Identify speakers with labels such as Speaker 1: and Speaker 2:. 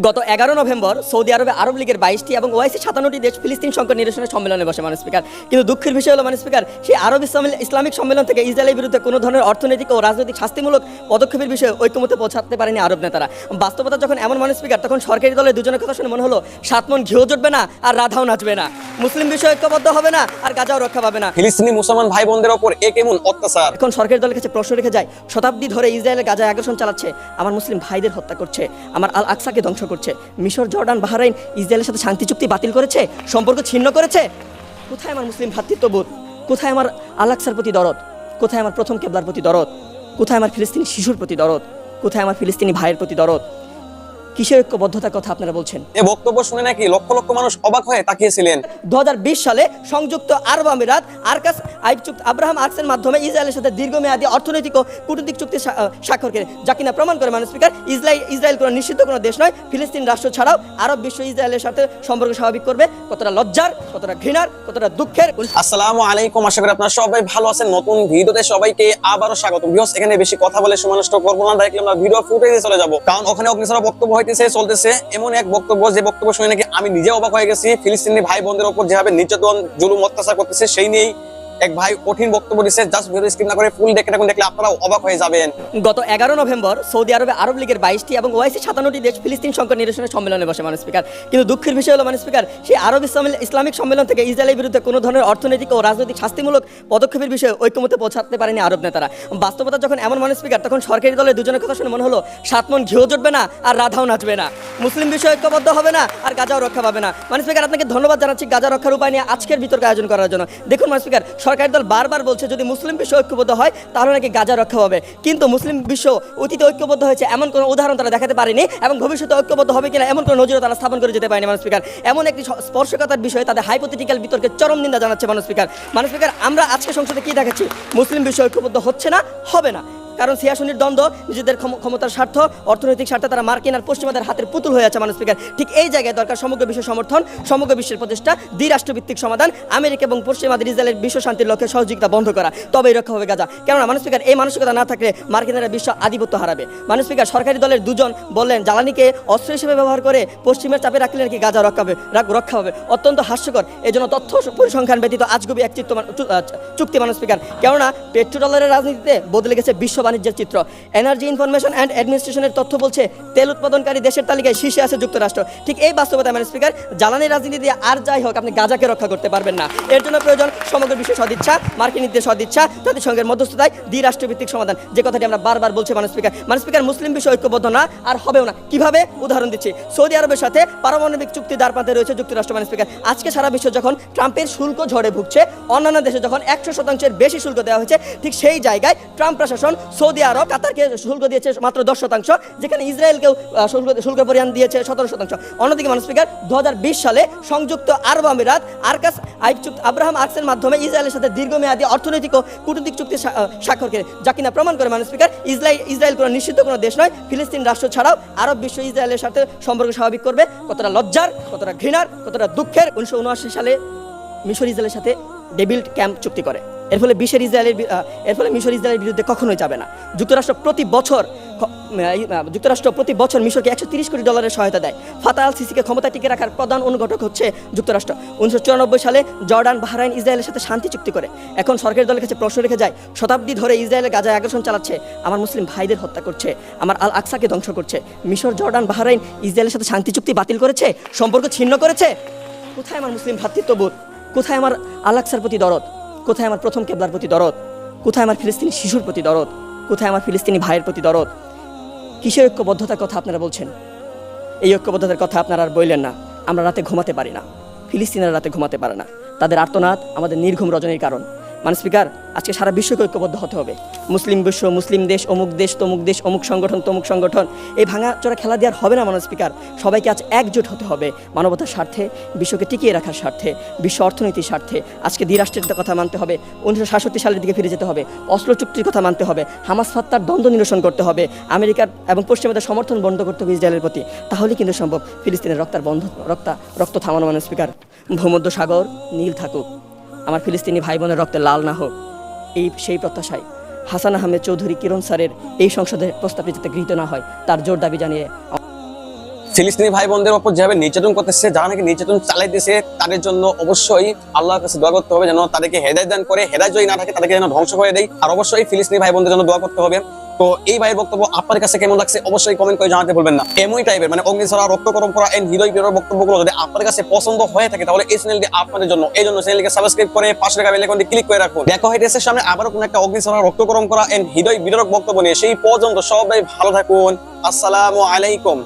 Speaker 1: গত এগারো November Saudi আরবে আরব লীগের বাইশটি এবং ওয়াইসি সাতান্নটি দেশ ফিলিস্তিন সংকট নিরসনের সম্মেলনে বসে মানুষ স্পিকার। কিন্তু দুঃখের বিষয় হলো মানুষ স্পিকার সেই আরব ইসলাম- ইসলামিক সম্মেলন থেকে ইসরায়েলের বিরুদ্ধে কোনো ধরনের অর্থনৈতিক ও রাজনৈতিক শাস্তিমূলক পদক্ষেপের বিষয়ে ঐক্যমতে পৌঁছাতে পারেনি আরব নেতারা। বাস্তবতা যখন এমন মানুষ স্পিকার তখন সরকারি দলের দুজনের কথা শুনে মনে হলো সাত মন ঘিও জুটবে না আর রাধাও নাচবে না। মুসলিম বিষয় ঐক্যবদ্ধ হবে না আর গাজাও রক্ষা পাবে না।
Speaker 2: ফিলিস্তিনি মুসলমান ভাই বোনদের ওপর এ কেমন অত্যাচার?
Speaker 1: এখন সরকারি দলের কাছে প্রশ্ন রেখে যায় শতাব্দী ধরে ইসরায়েলের গাজায় আগ্রাসন চালাচ্ছে আমার মুসলিম ভাইদের হত্যা করছে। আমার আল আকসাকে ধ্বংস করছে। মিশর, জর্ডান, বাহরাইন, ইসরায়েলের সাথে শান্তি চুক্তি বাতিল করেছে, সম্পর্ক ছিন্ন করেছে। কোথায় আমার মুসলিম ভ্রাতৃত্ববোধ কোথায় আমার আলাকসার প্রতি দরদ? কোথায় আমার প্রথম কেবলার প্রতি দরদ? কোথায় আমার ফিলিস্তিনি শিশুর প্রতি দরদ? কোথায় আমার ফিলিস্তিনি ভাইয়ের প্রতি দরদ? কিসের ঐক্যবদ্ধতার কথা আপনারা বলছেন?
Speaker 2: এ বক্তব্য শুনে নাকি লক্ষ লক্ষ মানুষ অবাক হয়ে তাকিয়েছিলেন।
Speaker 1: দু হাজার বিশ সালে সংযুক্ত আরব আমিরাত আরকাস আইব চুক্তি আব্রাহাম আর্কসের মাধ্যমে ইসরায়েলের সাথে দীর্ঘমেয়াদী অর্থনৈতিক ও কূটনৈতিক চুক্তি স্বাক্ষর করে। যা কিনা প্রমাণ করে মানুষ স্পিকার ইসরায়েল ইসরায়েল কোনো নিষিদ্ধ কোনো দেশ নয়। ফিলিস্তিন রাষ্ট্র ছাড়াও আরব বিশ্ব ইসরায়েলের সাথে সম্পর্ক স্বাভাবিক করবে। কতটা লজ্জার কতটা ঘৃণার কতটা দুঃখের
Speaker 2: আসসালামু আলাইকুম আশা করি আপনারা সবাই ভালো আছেন। নতুন ভিডিওতে সবাইকে আবারও স্বাগত। ভিউস এখানে বেশি কথা বলে সময় নষ্ট করব না। ডাইরেক্টলি আমরা ভিডিও ফুটেজে চলে যাব। কারণ ওখানে অগ্নিসরা বক্তব্য হইতেছে, চলতেছে। এমন এক বক্তব্য, যে বক্তব্য শুনে নাকি আমি নিজে অবাক হয়ে গেছি। ফিলিস্তিনি ভাই বোনদের উপর যেভাবে নির্যাতন, জুলুম, অত্যাচার করতেছে, সেই নিয়েই এক ভাই কঠিন বক্তব্য দিচ্ছে জাস্ট ভিডিও স্ক্রিন না করে ফুল দেখে থাকুন, দেখলে আপনারা অবাক হয়ে যাবেন।
Speaker 1: গত এগারো নভেম্বর সৌদি আরবে আরব লীগের বাইশটি এবং ওয়াইসি সাতান্নটি দেশ ফিলিস্তিন সংকট নিরসনের সম্মেলনে বসে মানুষ স্পিকার। কিন্তু দুঃখের বিষয় হলো মানুষ স্পিকার, সেই আরব ইসলাম- ইসলামিক সম্মেলন থেকে ইসরায়েলের বিরুদ্ধে কোনো ধরনের অর্থনৈতিক ও রাজনৈতিক শাস্তিমূলক পদক্ষেপের বিষয়ে ঐক্যমতে পৌঁছাতে পারেনি আরব নেতারা। বাস্তবতা যখন এমন মানুষ স্পিকার, তখন সরকারি দলের দুজনের কথা শুনে মনে হলো, সাত মন ঘিও জুটবে না আর রাধাও নাচবে না। মুসলিম বিষয় ঐক্যবদ্ধ হবে না আর গাজাও রক্ষা পাবে না। মানুষ স্পিকার, আপনাকে ধন্যবাদ জানাচ্ছি গাজা রক্ষার উপায় নিয়ে আজকের বিতর্ক আয়োজন করার জন্য। দেখুন মানুষ স্পিকার সরকারি দল বারবার বলছে, যদি মুসলিম বিশ্ব ঐক্যবদ্ধ হয়, তাহলে নাকি গাজা রক্ষা হবে। কিন্তু মুসলিম বিশ্ব অতীতে ঐক্যবদ্ধ হয়েছে, এমন কোনো উদাহরণ তারা দেখাতে পারেনি, এবং ভবিষ্যতে ঐক্যবদ্ধ হবে কিনা এমন কোনো নজিরও তারা স্থাপন করে যেতে পারেনি মানুষ স্পিকার। এমন একটি স্পর্শকতার বিষয়ে তাদের হাইপোথিটিক্যাল বিতর্কে চরম নিন্দা জানাচ্ছে মানুষ স্পিকার। মানুষ স্পিকার, আমরা আজকে সংসদে কি দেখাচ্ছি? মুসলিম বিশ্ব ঐক্যবদ্ধ হচ্ছে না, হবে না। কারণ সিয়াসনির দ্বন্দ্ব, নিজেদের ক্ষমতার স্বার্থ, অর্থনৈতিক স্বার্থে তারা মার্কিন আর পশ্চিমাদের হাতের পুতুল হয়ে আছে মানুষ স্পিকার। ঠিক এই জায়গায় দরকার সমগ্র বিশ্ব সমর্থন, সমগ্র বিশ্বের প্রচেষ্টা, দ্বিরাষ্ট্রভিত্তিক সমাধান, আমেরিকা এবং পশ্চিমাদের ইসরায়েলের বিশ্ব শান্তির লক্ষ্যে সহযোগিতা বন্ধ করা, তবেই রক্ষা হবে গাজা। কেননা মানুষ স্পিকার, এই মানসিকতা না থাকলে মার্কিনেরা বিশ্ব আধিপত্য হারাবে। মানুষ স্পিকার, সরকারি দলের দুজন বললেন, জ্বালানিকে অস্ত্র হিসেবে ব্যবহার করে পশ্চিমের চাপে রাখলে নাকি গাজা রক্ষা হবে রক্ষা হবে। অত্যন্ত হাস্যকর। এই জন্য তথ্য পরিসংখ্যান ব্যতীত আজগুবি এক চুক্তি মানুষ স্পিকার। কেননা পেট্রো ডলারের রাজনীতিতে বদলে গেছে বিশ্ব বাণিজ্যের চিত্র। এনার্জি ইনফরমেশন অ্যান্ড অ্যাডমিনিস্ট্রেশনের তথ্য বলছে, তেল উৎপাদনকারী দেশের তালিকায় শীর্ষে আছে যুক্তরাষ্ট্র। ঠিক এই বাস্তবতায় মানে স্পিকার জ্বালানি রাজনীতি দিয়ে আর যাই হোক, আপনি গাজাকে রক্ষা করতে পারবেন না। এর জন্য প্রয়োজন সমগ্র বিশ্বের সদিচ্ছা, মার্কিন নীতির সদিচ্ছা জাতিসংঘের মধ্যস্থতায় দ্বিরাষ্ট্রভিত্তিক সমাধান। যে কথাটি আমরা বারবার বলছি মানুষ স্পিকার মানুষ স্পিকার মুসলিম বিশ্ব ঐক্যবদ্ধ না, আর হবেও না। কীভাবে? উদাহরণ দিচ্ছি। সৌদি আরবের সাথে পারমাণবিক চুক্তি দ্বার প্রান্তে রয়েছে যুক্তরাষ্ট্র মানে স্পিকার আজকে সারা বিশ্ব যখন ট্রাম্পের শুল্ক ঝড়ে ভুগছে, অন্যান্য দেশে যখন একশো শতাংশের বেশি শুল্ক দেওয়া হয়েছে, ঠিক সেই জায়গায় ট্রাম্প প্রশাসন সৌদি আরব কাতারকে শুল্ক দিয়েছে মাত্র দশ শতাংশ, যেখানে ইসরায়েলকেও শুল্ক শুল্ক পরিমাণ দিয়েছে সতেরো শতাংশ। অন্যদিকে মানুষ স্পিকার দু সালে সংযুক্ত আরব আমিরাত, আরকাস আইব চুক্তি আব্রাহাম আর্কসের মাধ্যমে ইসরায়েলের সাথে দীর্ঘমেয়াদী অর্থনৈতিক ও কূটনৈতিক চুক্তি স্বাক্ষর করে। যা কিনা প্রমাণ করে মানুষ স্পিকার, ইসরায়েল ইসরায়েল কোনো নিষিদ্ধ কোনো দেশ নয়, ফিলিস্তিন রাষ্ট্র ছাড়াও আরব বিশ্ব ইসরায়েলের সাথে সম্পর্ক স্বাভাবিক করবে। কতটা লজ্জার, কতটা ঘৃণার, কতটা দুঃখের, উনিশশো উনআশি সালে মিশর ইসরায়েলের সাথে ডেবিল্ট ক্যাম্প চুক্তি করে। এর ফলে বিশ্বের ইসরায়েলের এর ফলে মিশর ইসরায়েলের বিরুদ্ধে কখনোই যাবে না। যুক্তরাষ্ট্র প্রতি বছর যুক্তরাষ্ট্র প্রতি বছর মিশরকে একশো তিরিশ কোটি ডলারের সহায়তা দেয়। ফাতা আল সিসিকে ক্ষমতা টিকে রাখার প্রধান অনুঘটক হচ্ছে যুক্তরাষ্ট্র। উনিশশো চুরানব্বই সালে জর্ডান, বাহরাইন ইসরায়েলের সাথে শান্তি চুক্তি করে। এখন সরকারি দলের কাছে প্রশ্ন রেখে যায়, শতাব্দী ধরে ইসরায়েলের গাজায় আগ্রাসন চালাচ্ছে, আমার মুসলিম ভাইদের হত্যা করছে, আমার আল আকসাকে ধ্বংস করছে। মিশর, জর্ডান, বাহরাইন ইসরায়েলের সাথে শান্তি চুক্তি বাতিল করেছে, সম্পর্ক ছিন্ন করেছে? কোথায় আমার মুসলিম ভ্রাতৃত্ববোধ কোথায় আমার আল আকসার প্রতি দরদ? কোথায় আমার প্রথম কেবলার প্রতি দরদ? কোথায় আমার ফিলিস্তিনি শিশুর প্রতি দরদ? কোথায় আমার ফিলিস্তিনি ভাইয়ের প্রতি দরদ? কিসের ঐক্যবদ্ধতার কথা আপনারা বলছেন? এই ঐক্যবদ্ধতার কথা আপনারা আর বললেন না। আমরা রাতে ঘুমাতে পারি না। ফিলিস্তিনারা রাতে ঘুমাতে পারে না। তাদের আর্তনাদ আমাদের নির্ঘুম রজনীর কারণ। মানে স্পিকার আজকে সারা বিশ্বকে ঐক্যবদ্ধ হতে হবে। মুসলিম বিশ্ব, মুসলিম দেশ, অমুক দেশ, তমুক দেশ, অমুক সংগঠন, তমুক সংগঠন। এই ভাঙা চোরা খেলা দেওয়ার হবে না মানে স্পিকার সবাইকে আজ একজোট হতে হবে মানবতার স্বার্থে, বিশ্বকে টিকিয়ে রাখার স্বার্থে, বিশ্ব অর্থনীতির স্বার্থে। আজকে দ্বিরাষ্ট্রের কথা মানতে হবে, উনিশশো সাতষট্টি সালের দিকে ফিরে যেতে হবে। অস্ত্র চুক্তির কথা মানতে হবে, হামাস ফাত্তার দ্বন্দ্ব নিরসন করতে হবে। আমেরিকার এবং পশ্চিমাদের সমর্থন বন্ধ করতে হবে ইসরায়েলের প্রতি। তাহলে কিন্তু সম্ভব, ফিলিস্তিনের রক্তার বন্ধ, রক্তা, রক্ত থামানো মানে স্পিকার ভূমধ্য সাগর নীল থাকুক। আমার ফিলিস্তিনি ভাই বোনের রক্তে লাল না হোক। এই সেই প্রত্যাশায় হাসান আহমেদ চৌধুরী কিরণ স্যারের এই সংসদের প্রস্তাবটি যাতে গৃহীত না হয়, তার জোর দাবি জানিয়ে
Speaker 2: ফিলিস্তিনি ভাই বোনদের ওপর যেভাবে নির্যাতন করতেছে, যারা নাকি নির্যাতন চালাইতেছে তাদের জন্য অবশ্যই আল্লাহর কাছে দোয়া করতে হবে যেন তাদেরকে হেদায় দান করে হেদায় যদি না থাকে, তাদেরকে যেন ধ্বংস করে দেয়। আর অবশ্যই ফিলিস্তিনি ভাই বোনদের জন্য দোয়া করতে হবে। তো এই ভাইয়ের বক্তব্য আপনার কাছে কেমন লাগছে? অবশ্যই কমেন্ট করে জানাতে ভুলবেন না। এমনই টাইপের মানে অগ্নিছড়া রক্তকরম করা এন্ড হৃদয় বক্তব্য বক্তব্যগুলো যদি আপনার কাছে পছন্দ হয়ে থাকে, তাহলে এই চ্যানেলটি আপনাদের জন্য। এই জন্য চ্যানেলকে সাবস্ক্রাইব করে পাশে থাকা বেলে আইকনটি ক্লিক করে রাখুন। দেখা দেশের সামনে আবারও কোনো একটা অগ্নিছড়া রক্তকরম করা এন হৃদয় বিরোধক বক্তব্য নিয়ে। সেই পর্যন্ত সবাই ভালো থাকুন। আসসালামু আলাইকুম।